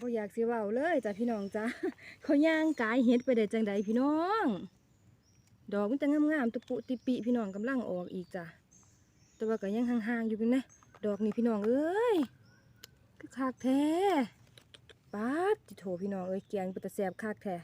บ่อยากสิเว้าเลยจ้ะพี่น้องจ้ะเขาย่างกายเฮ็ดไปได้จังใดพี่น้อง ดอกมันจะงามๆตุปุติปิพี่น้องกำลังออกอีกจ้ะแต่ว่าก็ยังห่างๆอยู่เป็นนะดอกนี้พี่น้องเอ้ยคือคักแท้ป๊าดจิโถพี่น้องเอ้ยแกงเป็นตะแสบคักแท้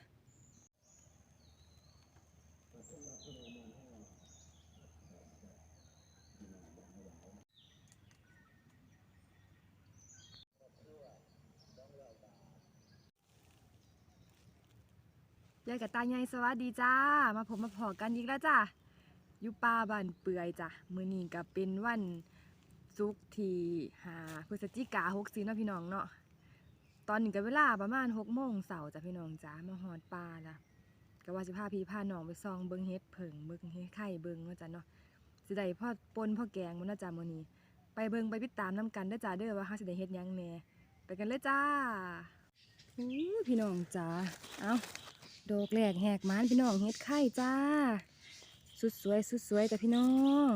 ยายกับตาใหญ่สวัสดีจ้า มาผมมาพอกันอีกแล้วจ้าอยู่ป่าบ้านเปื่อยจ้ะมือนี้ก็เป็นวันศุกร์ที่หาพฤศจิกาหกสีเนาะพี่น้องเนาะตอนนี้ก็เวลาประมาณหกโมงเสาร์จ้ะพี่น้องจ้ามาหอดป่าละก็ว่าสิพาพี่พาน้องไปซองเบิงเฮ็ดเผิงเบิงเฮ็ดไข่เบิงว่าจ้ะเนาะสิได้พ่อปนพ่อแกงมันน่าจ้ะมือนี้ไปเบิงไปติดตามนํกันเด้จ้าเด้อว่าเฮาสิได้เฮ็ดยังแน่ไปกันเลยจ้าพี่น้องจ้าเอ้า ดอกแรกแหกมานพี่น้องเฮ็ดไข่จ้า สุดสวยสุดสวยจ้ะพี่น้อง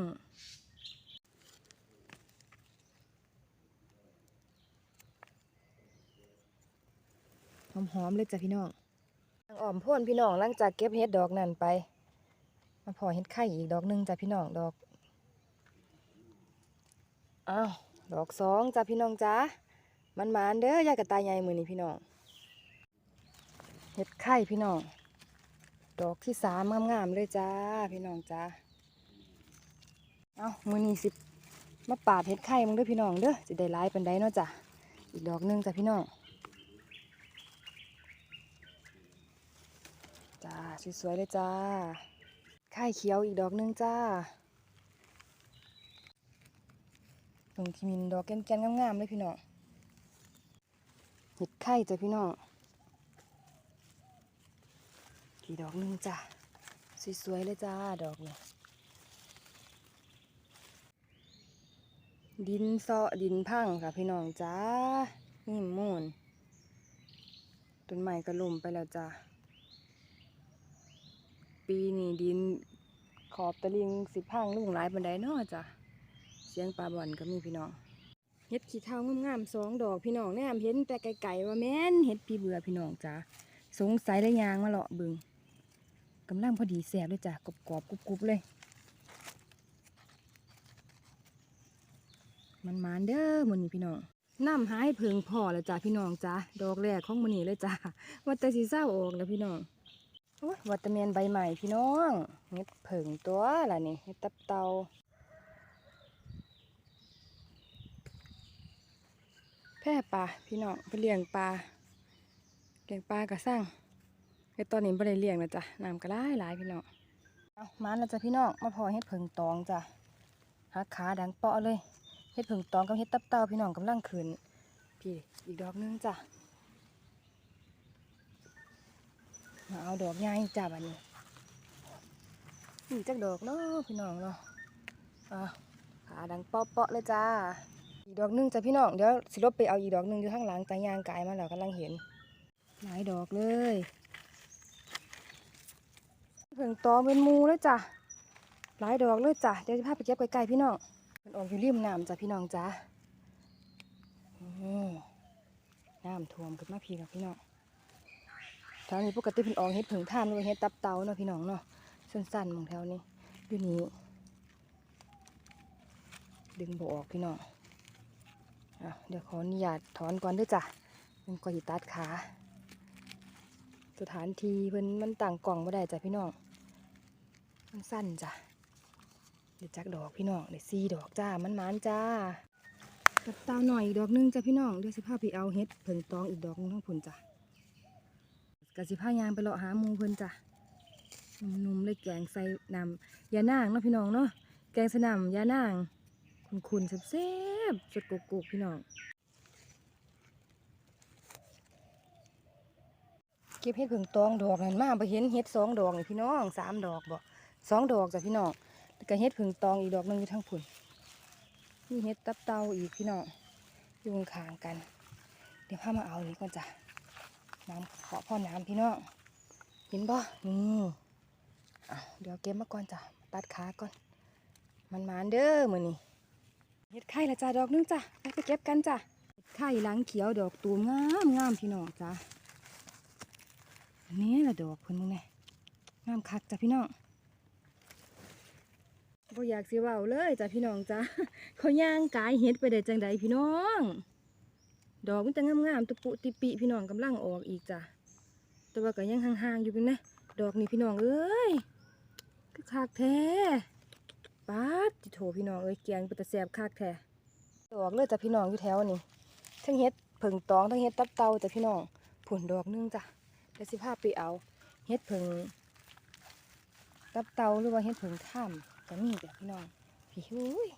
หอมๆเลยจ้ะพี่น้องทางอ้อมพ่นพี่น้องหลังจากเก็บเฮ็ดดอกนั่นไป มาพอเฮ็ดไข่อีกดอกหนึงจ้ะพี่น้องดอก อ้าว ดอกสองจ้ะพี่น้องจ้ามันหมานเด้อยายกับตายใหญ่มือนี้พี่น้อง ห็ดไข่พี่น้อง ดอกที่สามงามๆเลยจ้า พี่น้องจ้า เอามือนี้สิมาปาดเห็ดไข่มึงด้วยพี่น้องเด้อจะได้ร้ายเป็นไดเนาะจ้ะ อีกดอกหนึงจ้ะพี่น้องจ้าสวยๆเลยจ้า ไข่เขียวอีกดอกหนึงจ้าตรงที่มินดอกแก่นๆงามๆเลยพี่น้องเห็ดไข่จ้ะพี่น้อง กี่ดอกหนึงจ้ะ สวยๆเลยจ้าดอกนี้ดินเซาะดินพังค่ะพี่น้องจ้านี่มูนต้นไม้ก็ล่มไปแล้วจ้าปีนี้ดินขอบตะลิงสิพังลุงหลายบันไดนาะจ้ะเสียงปลาบ่อนก็มีพี่น้องเห็ดขี้เท้างามๆสองดอกพี่น้องแนมเห็นแต่ไกลๆว่าแม่นเห็ดปีเบื่อพี่น้องจ้าสงสัยได้ยางมาเลาะบึง กำลังพอดีแสบเลยจ้ะกรอบกรอบๆกรุบเลย มันมานเด้อมือนี้พี่น้องน้ำหายเพิงพอแล้วจ้ะพี่น้องจ้ะดอกแรกของมือนี้เลยจ้ะว่าแต่สีเศร้าออกแล้วพี่น้องวัตเมียนใบใหม่พี่น้องเฮ็ดเพิงตัวล่ะนี่เฮ็ดตับเตาแพร่ปลาพี่น้องไปเลี้ยงปลาเลี้ยงปลากระสั่ง ไอตอนนี้บ่ได้เลี้ยงนะจ๊ะน้ำก็หลายหลายพี่น้องเอามาแล้วจ้ะพี่น้องมาพอเฮ็ดเผิงตองจ้ะหักขาดังเปาะเลยเฮ็ดเผิงตองกับเฮ็ดตับเต่าพี่น้องกำลังขึ้นพี่อีกดอกหนึงจ้ะมาเอาดอกใหญ่จ้ะบัดนี้นี่จักดอกเนาะพี่น้องเนาะอะขาดังเปาะเปาะเลยจ้าอีกดอกหนึงจ้ะพี่น้องเดี๋ยวสิลบไปเอาอีกดอกหนึงอยู่ข้างหลังตายางกายมาแล้วกำลังเห็นหลายดอกเลย เพิ่งตอเป็นมูเลยจ้ะหลายดอกเลยจ้ะเดี๋ยวจะพาไปเก็บไกลๆพี่น้องมันออกอยู่ริมน้ำจ้ะพี่น้องจ้ะอืมน้ำท่วมขึ้นมาพี่กับพี่น้องแถวนี้ปกติเพิ่นออกเฮ็ดผึ่งท่ามหรือว่าเฮ็ดตับเตาเนาะพี่น้องเนาะสั้นๆมองแถวนี้อยู่นี้ดึงบ่ออกพี่น้องอะเดี๋ยวขออนุญาตถอนก่อนเด้วยจ้ะมันก็สิตัดขา สถานที่เพิ่นมันต่างกล่องบ่ได้จ้ะพี่น้อง มันสั้นจ้ะเดี๋ยวจักดอกพี่น้องเดี๋ยวสี่ดอกจ้ามันหมานจ้ากับเตาหน่อยอีกดอกหนึงจ้ะพี่น้องเดี๋ยวสิพาไปเอาเห็ดเผิงตองอีกดอกนึงทั้งผุนจ้ะกะสิพายางไปเลาะหาหมูเพิ่นจ้ะนุ่มๆเลยแกงใส่น้ำยานางเนาะพี่น้องเนาะแกงสน้ำยานางขุนๆแซ่บๆสดกุกๆพี่น้อง เก็บเห็ดผึ่งตองดอกนั่นมาไปเห็นเห็ดสองดอกนี่พี่น้องสามดอกบ่สองดอกจ้ะพี่น้องแล้วก็เห็ดผึ่งตองอีกดอกหนึงอยู่ทางผุนมีเห็ดตับเตาอีกพี่น้องอยู่ข้างกัน เดี๋ยวพามาเอานี่ก่อนจ้ะน้ำขอพ่อน้ำพี่น้องเห็นบ่นี่เดี๋ยวเก็บมาก่อนจ้ะตัดขาก่อนมันมานเด้อมือนี่เห็ดไข่ละจ้ะดอกหนึงจ้ะไปเก็บกันจ้ะไข่หล้างเขียวดอกตูมงามงามพี่น้องจ้ะ อันนี้ละดอกเพิ่นมึงไงงามคักจ้ะพี่น้องบ่อยากสิเว้าเลยจ้ะพี่น้องจ้ะเขาย่างกายเฮ็ดไปได้จังใดพี่น้อง ดอกมันจะงามๆตุปุติปิพี่น้องกำลังออกอีกจ้ะแต่ว่าก็ยังห่างๆอยู่เป็นนะดอกนี้พี่น้องเอ้ยคือคักแท้ปาดจิโถพี่น้องเอ้ยแกงเป็นตะแสบคักแท้ดอกเลยจ้ะพี่น้องอยู่แถวนี้ทั้งเฮ็ดเผิงตองทั้งเฮ็ดตับเตาจ้ะพี่น้องผุนดอกนึงจ้ะ ดี๋ยวสิพาไปเอาเฮ็ดเผิงตับเตาหรือว่าเฮ็ดเผิงถ้ำก็มีจ้ะพี่น้องพี่หุ้ย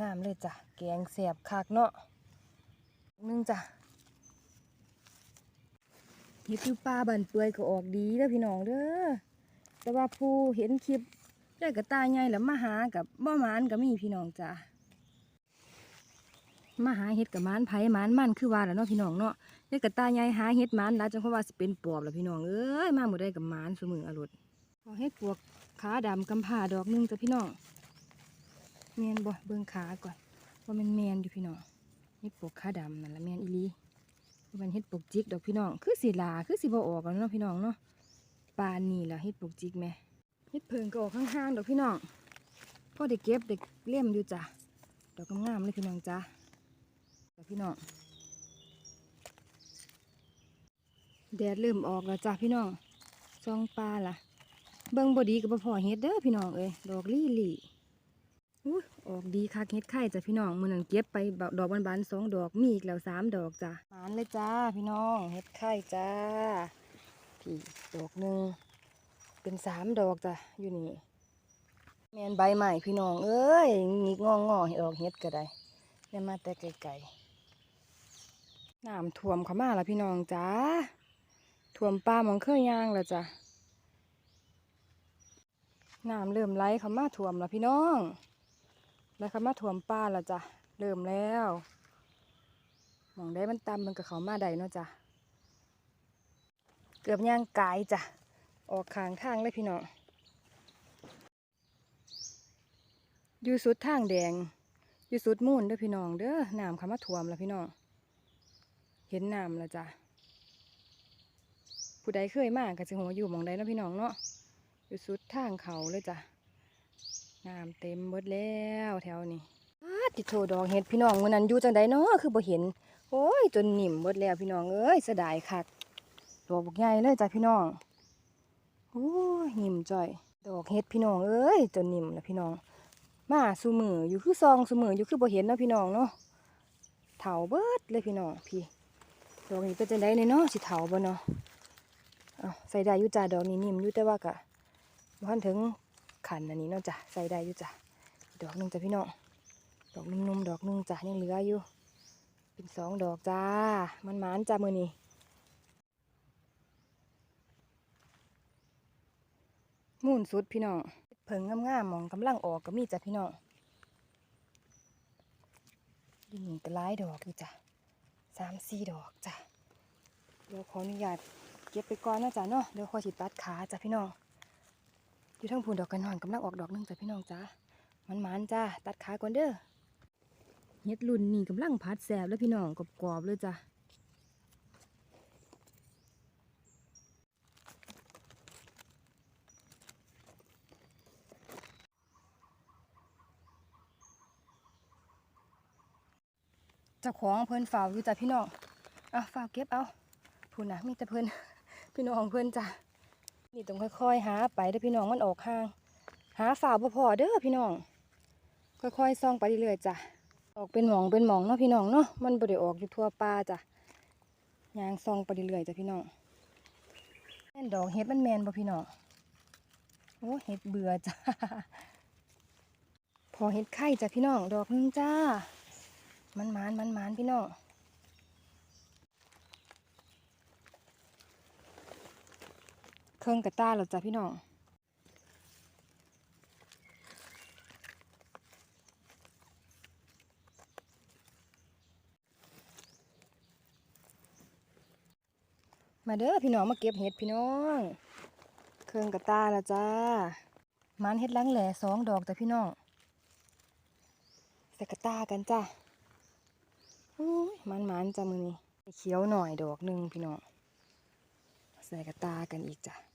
งามๆเลยจ้ะแกงแสบคักเนาะนึงจ้ะเห็ดอยู่ป่าบันเปื่อยก็ออกดีแล้วพี่น้องเด้อแต่ว่าผู้เห็นคลิปได้กระตายใหญ่แล้วมาหากับบ่หมานก็มีพี่น้องจ้ะมาหาเห็ดกับมานไผหมานมันคือว่าแหล้วเนาะพี่น้องเนาะ ได้กระตายใหญ่หาเห็ดมานหลายจนเขาว่าสิเป็นปอบแล้วพี่น้องเอ้ยมาหมดได้กับมานสมืออรุดพอเห็ดปวกขาดำกำผ่าดอกหนึงจ้ะพี่น้องเมียนบ่เบิ่งขาก่อนว่ามันเมียนอยู่พี่น้องเฮ็ดปกขาดำนั่นละแม่นอีลีมันเฮ็ดปกจิกดอกพี่น้อง คือสีลาคือสีบ่ออกกันเนาะพี่น้องเนาะปานนี่ละเฮ็ดปกจิกแม่เฮ็ดเพิงก็ออกข้างๆดอกพี่น้องพ่อได้เก็บได้เลี่ยมอยู่จ้ะดอกงามเลยพี่น้องจ้ะดอกพี่น้อง แดดเริ่มออกแล้วจ้ะพี่น้องซองปลาล่ะ เบิ่งบ่ดีก็บ่พอเฮ็ดเด้อพี่น้องเอ้ยดอกลี่ลี่อุ้ยออกดีคักเฮ็ดไข่จ้ะพี่น้องมือนั้นเก็บไปบักดอกบานๆสองดอกมีอีกแล้วสามดอกจ้ะหมานเลยจ้าพี่น้องเฮ็ดไข่จ้าพี่ดอกหนึ่งเป็นสามดอกจ้ะอยู่นี่แมนใบใหม่พี่น้องเอ้ยงิกงองอๆดออกเฮ็ดก็ได้ได้มาแต่ไกลๆน้ำท่วมเข้ามาแล้วพี่น้องจ้า ท่วมป่าหมองเคยย่างแล้วจ้ะน้ำเริ่มไหลเข้ามาท่วมแล้วพี่น้องแล้วค่ะมาถ่วมป้าแล้วจ้ะเริ่มแล้วหมองได้มันตำมันกับเขามาได้เนาะจ้ะเกือบย่างกายจ้ะออกข้างทางเลยพี่น้องอยู่สุดทางแดงอยู่สุดมูนเด้อพี่น้องเด้อน้ำเขามาถ่วมแล้วพี่น้องเห็นน้ำแล้วจ้ะ ผู้ใดเคยมากก็จะหัวาอยู่มองใดเนาะพี่น้องเนาะอยู่สุดทางเขาเลยจ้ะน้ำเต็มหมดแล้วแถวนี้ติดโทดอกเห็ดพี่น้องวันนั้นอยู่จังใดเนาะคือบ่เห็น โอ้ยจนหนิ่มหมดแล้วพี่น้องเอ้ยเสียดายคักดอกบักใหญ่เลยจ้ะพี่น้องโอ้ยหนิ่มจ่อย ดอกเห็ดพี่น้องเอ้ยจนหนิ่มแล้วพี่น้อง มาสูมืออยู่คือซองสูมืออยู่คือบ่เห็นเนาะพี่น้องเนาะเถาเบิดเลยพี่น้องพี่ดอกนี้เป็นจังใดเนี่ยเนาะสิเถาบ่เนาะ เอาใส่ได้ยู่จ้าดอกนี้นิ่มยู่แต่ว่ากะบ่ทันถึงขันอันนี้เนาะจ้ะใส่ได้ยู่จ้ะดอกนึงจ้ะพี่น้องดอกนุ่มๆดอกนึงจ้ะยังเหลืออยู่เป็นสองดอกจ้ามันหมานจ้ามือนี้มุ่นสุดพี่น้องเผิงงามๆมองกำลังออกก็มีจ้ะพี่น้องอยี่นี่ก็หลายดอกอยู่จ้ะสามสี่ดอกจ้ะเดี๋ยวขออนุญาต เก็บไปก่อนนะจ้ะเนาะเดี๋ยวคอยสิตัดขาจ้ะพี่น้องอยู่ทั้งพูนดอกกันหอนกำลังออกดอกนึงจ้ะพี่น้องจ้ามันมันจ้าตัดขาก่อนเด้อเฮ็ดรุ่นนี่กำลังพัดแสบแล้วพี่น้องกรอบๆเลยจ้ะเจ้าของเพิ่นฝ่าอยู่จ้ะพี่น้องอะฝ่าเก็บเอาพูนนะมีแต่เพิ่น พี่น้องเพิ่อนจ้ะนี่ต้องค่อยๆหาไปเด้อพี่น้องมันออกห่าง หาฝ่าบ่พอเด้อพี่น้อง ค่อยๆซ่องไปเรื่อยๆจ้ะออกเป็นหมองเป็นหมองเนาะพี่น้องเนาะมันบ่ได้ออกอยู่ทั่วป่าจ้ะยางซ่องไปเรื่อยๆจ้ะพี่น้องแม่นดอกเห็ดมันแมนบ่พี่น้องโอ้เห็ดเบื่อจ้ะพอเห็ดไข่จ้ะพี่น้องดอกนึงจ้ามันมานมันมานพี่น้อง เครื่องกระต้าแล้วจ้ะพี่น้องมาเด้อพี่น้องมาเก็บเห็ดพี่น้อง เครื่องกระตาแล้วจ้ามันเห็ดลังแหล่สองดอกจ้ะพี่น้องใส่กระตากันจ้าอุ้ยมันมันๆจ้ะมือนี้เขียวหน่อยดอกหนึ่งพี่น้องใส่กระตากันอีกจ้ะ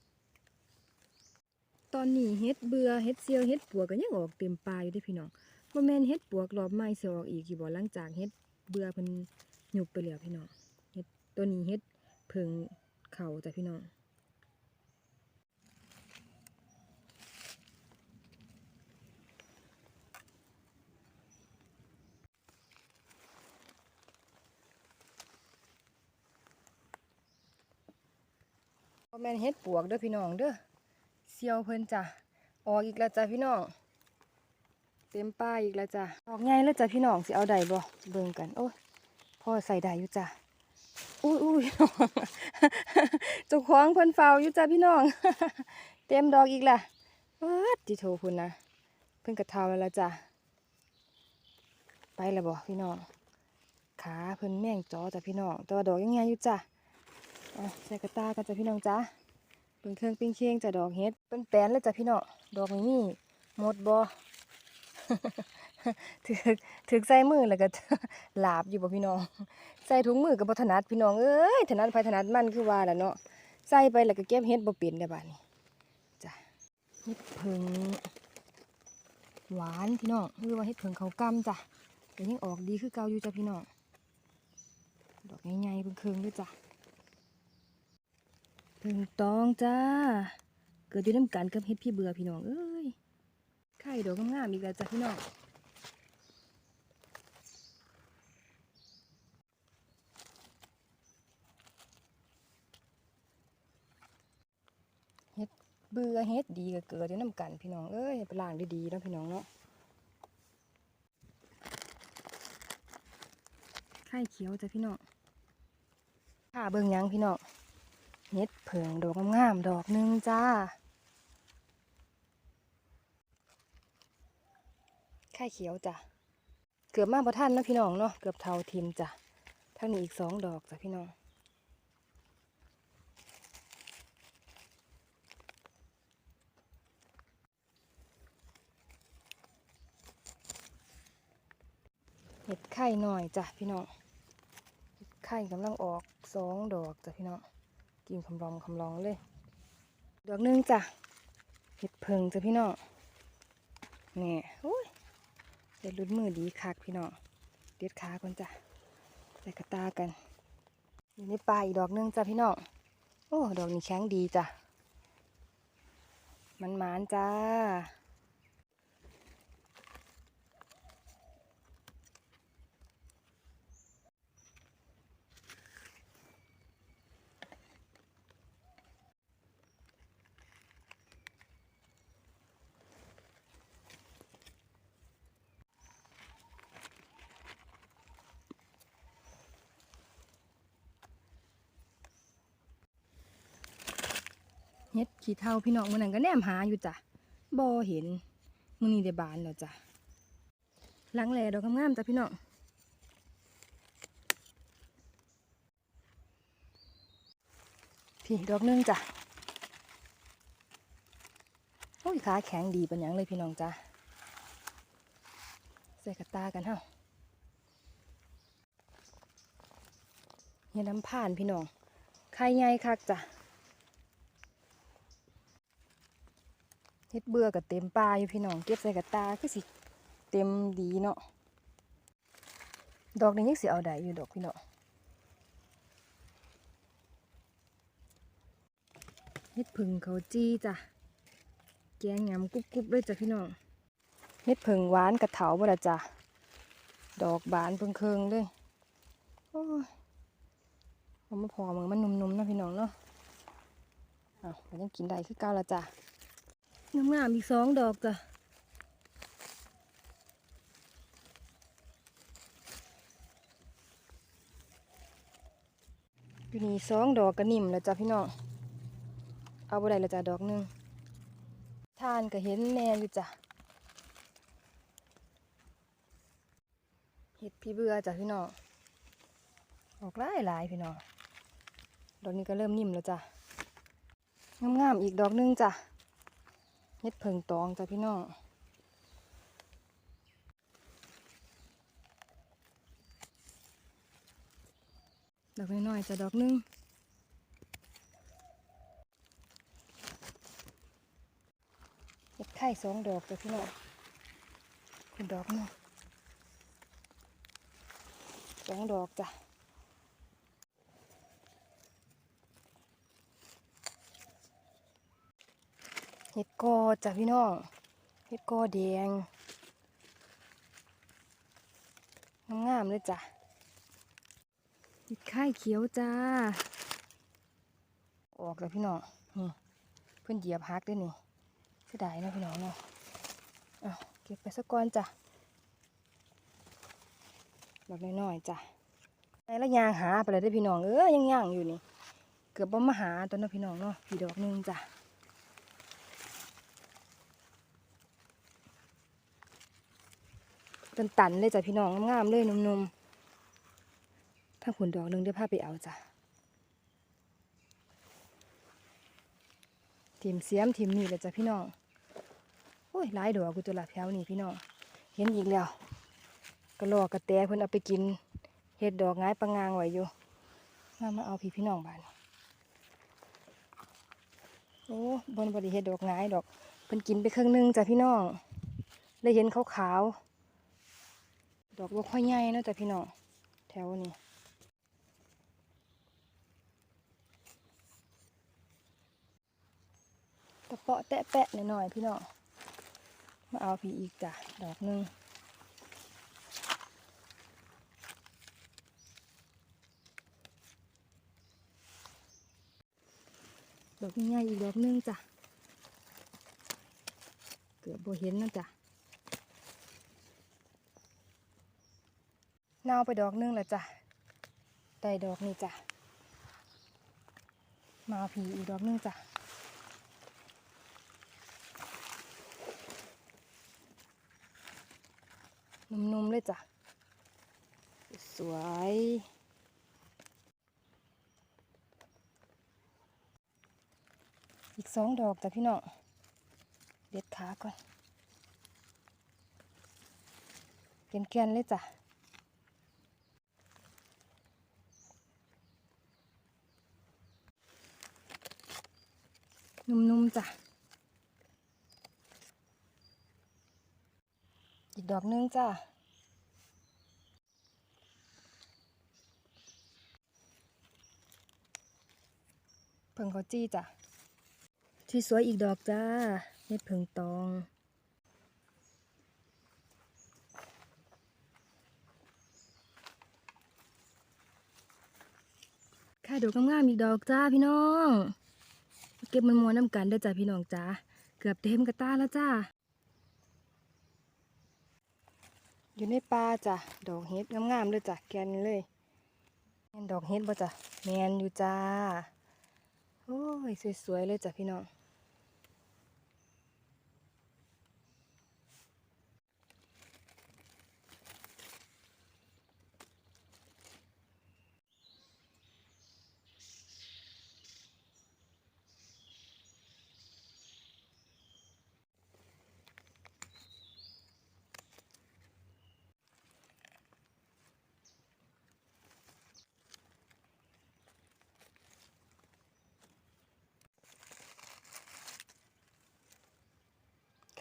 ตอนนี้เฮ็ดเบื่อเฮ็ดเซียวเฮ็ดปวกก็ยังออกเต็มปลาอยู่ด้พี่น้องบ่แม่นเฮ็ดปวกรอบใหม่สิออกอีกอยู่บ่หลังจากเฮ็ดเบื่อเพิ่นหยุบไปแล้วพี่น้องเฮ็ดตัวนี้เฮ็ดเพิงเข่าจ้ะพี่น้องแม่นเฮ็ดปวกเด้อพี่น้องเด้อ เซียวเพิ่นจ้ะออกอีกแล้วจ้ะพี่น้องเต็มป้ายอีกแล้วจ้ะออกใหญ่แล้วจ้ะพี่น้องสิเอาได้บ่เบิ่งกันโอ้ยพ่อใส่ได้อยู่จ้ะอุ้ยอุ้ยพี่น้องเจ้าของเพิ่นเฝ้าอยู่จ้ะพี่น้อง เต็มดอกอีกล่ะวัดจิโทพุ่นนะเพิ่นกระเทาแล้วละจ้ะไปแล้วบ่พี่น้องขาเพิ่นแม่งจอจ้ะพี่น้องต่ว่าดอกยังไงอยู่จ้ะเอาใส่กระตากันจ้ะพี่น้องจ้ะ เป็นเครื่องปิ้งเคียงจะดอกเฮ็ดเป็นแปลนเลยจ้ะพี่น้องดอกไม่มีหมดบ่ถึกถึกใส่มือแล้วก็หลาบอยู่บ่พี่น้อง ใส่ถุงมือก็บ่ถนัดพี่น้องเอ้ยถนัดไปถนัดมันคือว่าแหละเนาะใส่ไปแล้วก็เก็บเฮ็ดบ่เป็นได้บัดนี้จ้ะเฮ็ดเพิงหวานพี่น้องหรือว่าเฮ็ดเพิงเขากำจ้ะก็ยังออกดีคือเก่าอยู่จ้ะพี่น้องดอกใหญ่ๆเพิ่งเคิงด้วยจ้ะ เพิงตองจ้า เกิดอยู่น้ำกันกับเฮ็ดพี่เบื่อพี่น้องเอ้ยไข่ดอกงามๆอีกแล้วจ้ะพี่น้องเฮ็ดเบื่อเฮ็ดดีก็เกิดอยู่น้ำกันพี่น้องเอ้ยไปล้างดีๆแล้วพี่น้องเนาะไข่เขียวจ้ะพี่น้องข้าเบิ่งยังพี่น้อง เฮ็ดเผิงดอกงามๆดอกหนึงจ้า ไข่เขียวจ้ะ เกือบมาประทันนะพี่น้องเนาะ เกือบเท่าทิมจ้ะทางนี้อีกสองดอกจ้ะพี่น้องเห็ดไข่หน่อยจ้ะพี่น้องเห็ดไข่กำลังออกสองดอกจ้ะพี่น้อง กินคำรองคำรองเลยดอกหนึงจ้ะเห็ดเพิงจ้ะพี่น้องนี่โอ้ยเด็ดลุ้นมือดีคักพี่น้องเด็ดขาก่อนจ้ะใส่กระตากันอยู่ในป่าอีกดอกหนึงจ้ะพี่น้องโอ้ดอกนี้แข็งดีจ้ะมันหมานจ้า เฮ็ดขี้เท่าพี่น้องมื้อนั้นก็แนมหาอยู่จ้ะบ่เห็นมื้อนี้ได้บานแล้วจ้ะหลังแลดอกงามๆจ้ะพี่น้องพี่ดอกนึงจ้ะโอ้ยขาแข็งดีเป็นหยังเลยพี่น้องจ้ะใส่กระตากันเฮาเฮ็ดน้ำผ่านพี่น้องไข่ใหญ่คักจ้ะ เฮ็ดเบื่อกับเต็มปลาอยู่พี่น้องเก็บใส่กระตาคือสิเต็มดีเนาะดอกนี้ยังสิเอาได้อยู่ดอกพี่น้องเฮ็ดผึ่งเขาจี้จ้ะแกงยำกรุบๆเลยจ้ะพี่น้องเฮ็ดผึ่งหวานกระเถาบ่ละจ้ะดอกบานเพิ่งเคิงเลยโอ้ยเอามาพอมือมันนุ่มๆนะพี่น้องเนาะอ้าวมันยังกินได้คือเก่าละจ้ะ งามๆอีกสองดอกจ้ะอยู่นี่สองดอกก็นิ่มแล้วจ้ะพี่น้อง เอาบ่ได้แล้วจ้ะดอกหนึ่งทานก็เห็นแน่อยู่จ้ะ เห็ดพี่เบื่อจ้ะพี่น้องออกหลายหลายๆพี่น้อง ดอกนี้ก็เริ่มนิ่มแล้วจ้ะ งามๆอีกดอกหนึงจ้ะ เฮ็ดเพิงตองจ้ะพี่น้องดอกน้อยๆจะดอกหนึงเห็ดไข่สองดอกจ้ะพี่น้องคุณดอกหนึงสองดอกจ้ะ เห็ดกอจ้ะพี่น้องเห็ดกอแดงงามๆเลยจ้ะติดไข่เขียวจ้า ออกแล้วพี่น้องนี่เพื่อนเหยียบฮักด้วยนี่เสียดายนะพี่น้องเนาะเอาเก็บไปสักก้อนจ้ะดอกน้อยๆจ้ะในละยางหาไปเลยได้พี่น้องเออยังย่างอยู่นี่ เกือบบ่มาหาตอนนั้พี่น้องเนาะพี่ดอกหนึงจ้ะ ตันๆเลยจ้ะพี่น้องงามๆเลยนุ่มๆถ้าผลดอกนึงได้พาไปเอาจ้ะทีมเสียมทีมนี่แหละจ้ะพี่น้องโอ้ยหลายดอกกูตัวละแถวนี่พี่น้องเห็นอีกแล้วกระลอกกระแตเพิ่นเอาไปกินเห็ดดอกง่ายปังงางไว้อยู่มามาเอาพี่พี่น้องบ้านโอ้บนบริเห็ดดอกง่ายดอกเพิ่นกินไปครึ่งหนึงจ้ะพี่น้องเลยเห็นขาวๆ ดอกบ่ค่อยใหญ่เนาะจ้ะพี่น้องแถวนี้กระเปาะแตะแปะหน่อยๆพี่น้องมาเอาพี่อีกจ้ะดอกหนึ่งดอกใหญ่ๆอีกดอกหนึงจ้ะเกือบโบเห็นนะจ้ะ เน่าไปดอกนึงแล้วจ้ะได้ดอกนี่จ้ะมาผีอีกดอกนึงจ้ะนุ่มๆเลยจ้ะ สวย อีกสองดอกจ้ะพี่น้อง เด็ดขาก่อนแกนๆเลยจ้ะ นุ่มๆจ้ะ อีกดอกหนึงจ้ะ เพิ่งเขาจี้จ้ะ ที่สวยอีกดอกจ้าเม็ดเพิ่งตองค่ะดอกงามๆอีกดอกจ้าพี่น้อง เก็บมันมวนน้ำกันได้อจ้าพี่น้องจ้าเกือบเต็มกระตาแล้วจ้าอยู่ในป่าจ้ะดอกเฮ็ดงามๆเลยจ้ะแกนเลยแกนดอกเฮ็ดบ่จ้ะแมนอยู่จ้าโอ้ยสวยๆเลยจ้ะพี่น้อง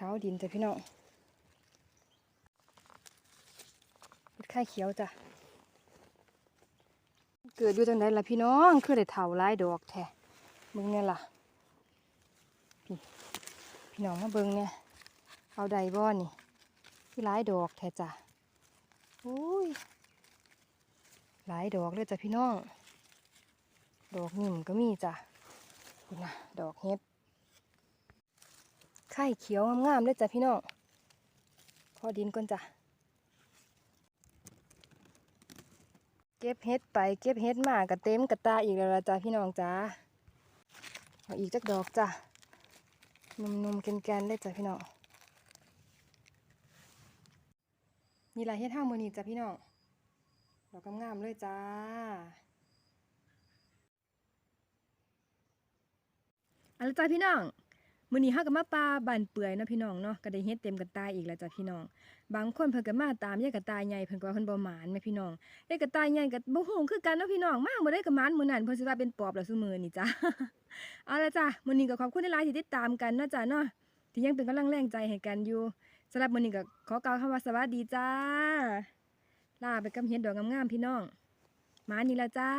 าวดินจ้ะพี่น้องเฮ็ดไข่เขียวจ้ะ เกิดอยู่จังไดล่ะพี่น้องคือได้เถาหลายดอกแท้มึงเนี่ยล่ะ พี่พี่น้องมาเบิ่งเนี่ยเอาใดบ่อนี่คือหลายดอกแท้จ้ะโอ้ยหลายดอกเลยจ้ะพี่น้อง ดอกนิ่มก็มีจ้ะคุณนะดอกเฮ็ด ไข่เขียวงามๆเลยจ้ะพี่น้องพอดินก่อนจ้ะ เก็บเฮ็ดไปเก็บเฮ็ดมากระเต็มกระตาอีกแล้วละจ้ะพี่น้องจ้าเอาอีกจักดอกจ้ะนุ่มๆแกนๆเลยจ้ะพี่น้องนี่ล่ะเฮ็ดห้ามือนี้จ้ะพี่น้องดอกงามๆเลยจ้าเอาละจ้ะพี่น้อง มื้อนี้เฮาก็มาปลาบ้านเปื่อยเนาะพี่น้องเนาะก็ได้เฮ็ดเต็มกันตายอีกแล้วจ้ะพี่น้อง บางคนเพิ่นก็มาตามยายกระตายใหญ่เพิ่นก็ว่าเพิ่นบ่หมานแม่พี่น้องยายกระตายใหญ่ก็บ่ฮู้คือกันเนาะพี่น้องมาบ่ได้ก็หมานมื้อนั้นเพิ่นสิว่าเป็นปอบแล้วซุมื้อนี่จ้ะเอาละจ้ะมื้อนี้ก็ขอบคุณหลายๆที่ติดตามกันเนาะจ้ะเนาะที่ยังเป็นกำลังแรงใจให้กันอยู่สำหรับมื้อนี้ก็ขอกล่าวคำว่าสวัสดีจ้าลาไปกับเฮ็ดดอกงามๆพี่น้องหมานี่ละจ้า